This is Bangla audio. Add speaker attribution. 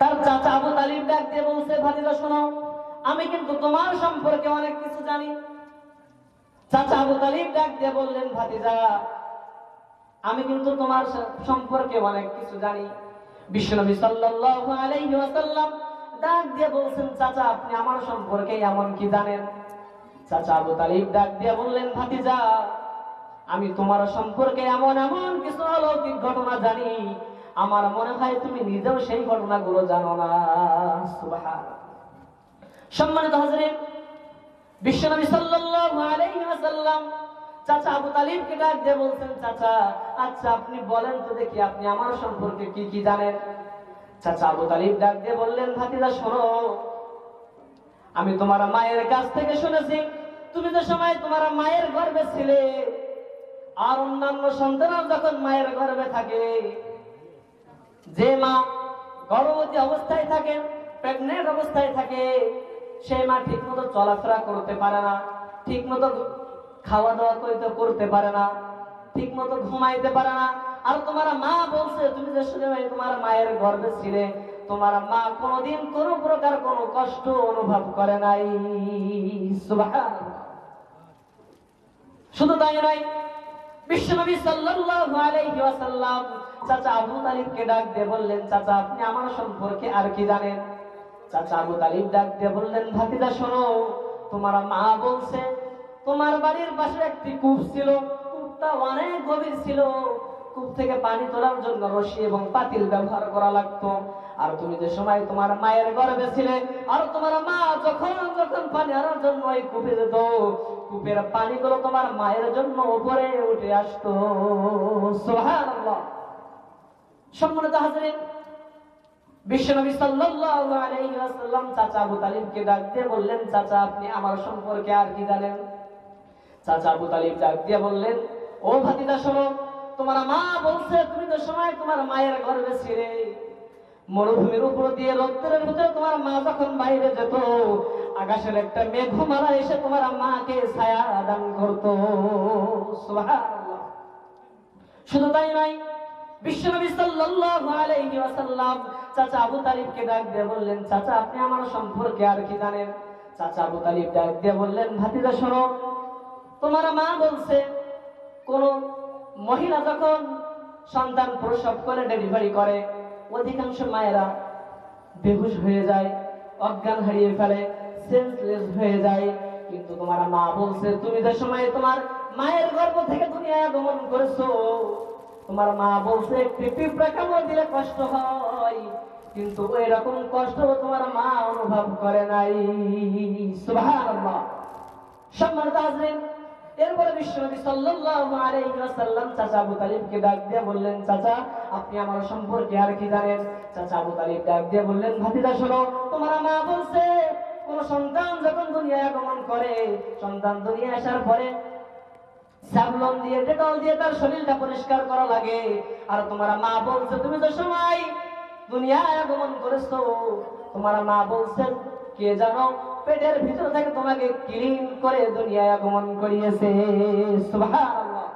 Speaker 1: তার চাচা আবু ডাক দিয়ে বলছে শোনো, আমি কিন্তু তোমার সম্পর্কে অনেক কিছু জানি। চাচা আবু ডাক দিয়ে বললেন, ভাতিজা, আমি কিন্তু তোমার সম্পর্কে অনেক কিছু জানি। বিশ্বনবী সাল্লাল্লাহু আলাইহি ওয়াসাল্লাম ডাক দিয়ে বলছেন, চাচা, আপনি আমার সম্পর্কে এমন কি জানেন? চাচা আবু তালিব ডাক দিয়ে বললেন, ভাতিজা আমি তোমার সম্পর্কে এমন এমন কিছু অলৌকিক ঘটনা জানি। আমার মনে হয় তুমি নিজেও সেই ঘটনাগুলো জানো না। সম্মানিত হাজরিন বিশ্বনবী সাল্লাল্লাহু আলাইহি ওয়াসাল্লাম চাচা আবু তালিবকে ডাক দিয়ে বলছেন, চাচা আচ্ছা আপনি বলেন তো দেখি আপনি আমার সম্পর্কে কি কি জানেন? চাচা আবু তালিব ডাক দিয়ে বললেন, ভাতিজা, শোনো, আমি তোমার মায়ের কাছ থেকে শুনেছি। তুমি যে সময় তোমার মায়ের গর্ভে ছিলে আর অন্যান্য সন্তানরা যখন মায়ের গর্ভে থাকে, যে মা গর্ভবতী অবস্থায় থাকে প্রেগনেন্ট অবস্থায় থাকে সেই মা ঠিক মতো চলাফেরা করতে পারে না ঠিক মতো খাওয়া দাওয়া করতে করতে পারে না ঠিক মতো ঘুমাইতে পারে না। আর তোমার মা বলছে, তুমি যে সময় তোমার মায়ের গর্ভে ছিলে, তোমার মা কোনোদিন কোনো প্রকার কোনো কষ্ট অনুভব করে নাই। শুধু তাই নয় বিশ্বনবী সাল্লাল্লাহু আলাইহি ওয়াসাল্লাম চাচা আবু তালিবকে ডাক দিয়ে বললেন, চাচা, আপনি আমার সম্পর্কে আর কি জানেন? চাচা আবু তালিব ডাক দিয়ে বললেন, ভাতিজা, শোনো, তোমার মা বলছে, তোমার বাড়ির পাশে একটি কূপ ছিল, কূপটা অনেক গভীর ছিল। কূপ থেকে পানি তোলার জন্য রশি এবং পাতিল ব্যবহার করা লাগতো। আর তুমি যে সময় তোমার মায়ের গর্ভে ছিলে, আর তোমার মা যখন যখন পানি আনার জন্য ওই কূপে যেত, কূপের পানিগুলো তোমার মায়ের জন্য উপরে উঠে আসতো। সম্মানিত হাজরিন, বিশ্বনবী সাল্লাল্লাহু আলাইহি ওয়াসাল্লাম চাচা আবু তালিবকে ডাক দিয়ে বললেন, চাচা, আপনি আমার সম্পর্কে আর কি জানেন? চাচা আবু তালিব ডাক দিয়ে বললেন, ও ভাতিজা শোনো তোমার মা বলছে, তুমি তো সময় তোমার মায়ের গর্ভে ছিলে। মরুভূমির উপর দিয়ে রক্তের ভিতরে তোমার মা যখন বাইরে যেত, আকাশের একটা মেঘমালা এসে তোমার মাকে ছায়া দান করতো। শুধু তাই নয়, বিশ্বনবী সাল্লাল্লাহু আলাইহি ওয়াসাল্লাম চাচা আবু তালিবকে ডাক দিয়ে বললেন, চাচা, আপনি আমার সম্পর্কে আর কি জানেন? চাচা আবু তালিব ডাক দিয়ে বললেন, ভাতিজা, শোনো, তোমার মা বলছে, কোন মহিলা যখন সন্তান প্রসব করে ডেলিভারি করে, অধিকাংশ মায়েরা বেহুশ হয়ে যায়, অজ্ঞান হারিয়ে ফেলে সেন্সলেস হয়ে যায়। কিন্তু তোমার মা বলছে, তুমি যে সময় তোমার মায়ের গর্ভ থেকে দুনিয়ায় আগমন করেছ, তোমার মা বলছে, একটি পিঁপড়া কামড় দিলে কষ্ট হয়, কিন্তু ওই রকম কষ্ট তোমার মা অনুভব করে নাই। সুবহানাল্লাহ। সম্মানিত হাজরিন এরপরে বিশ্বনবী সাল্লাল্লাহু আলাইহি ওয়াসাল্লাম চাচা আবু তালিবকে ডাক দিয়ে বললেন, চাচা, আপনি আমার সম্পর্কে আর কি জানেন? চাচা আবু তালিব ডাক দিয়ে বললেন, ভাতিজা, শোনো, তোমার মা বলছে, কোন সন্তান যখন দুনিয়ায় আগমন করে, সন্তান দুনিয়া আসার পরে সাবলন দিয়ে, ডেটল দিয়ে তার শরীরটা পরিষ্কার করা লাগে। আর তোমার মা বলছে, তুমি তো সময় দুনিয়ায় আগমন করেছ। তোমার মা বলছে কে জানো? পেটের ভিতর থেকে তোমাকে ক্লিন করে দুনিয়ায় আগমন করিয়েছে। সুবহানাল্লাহ।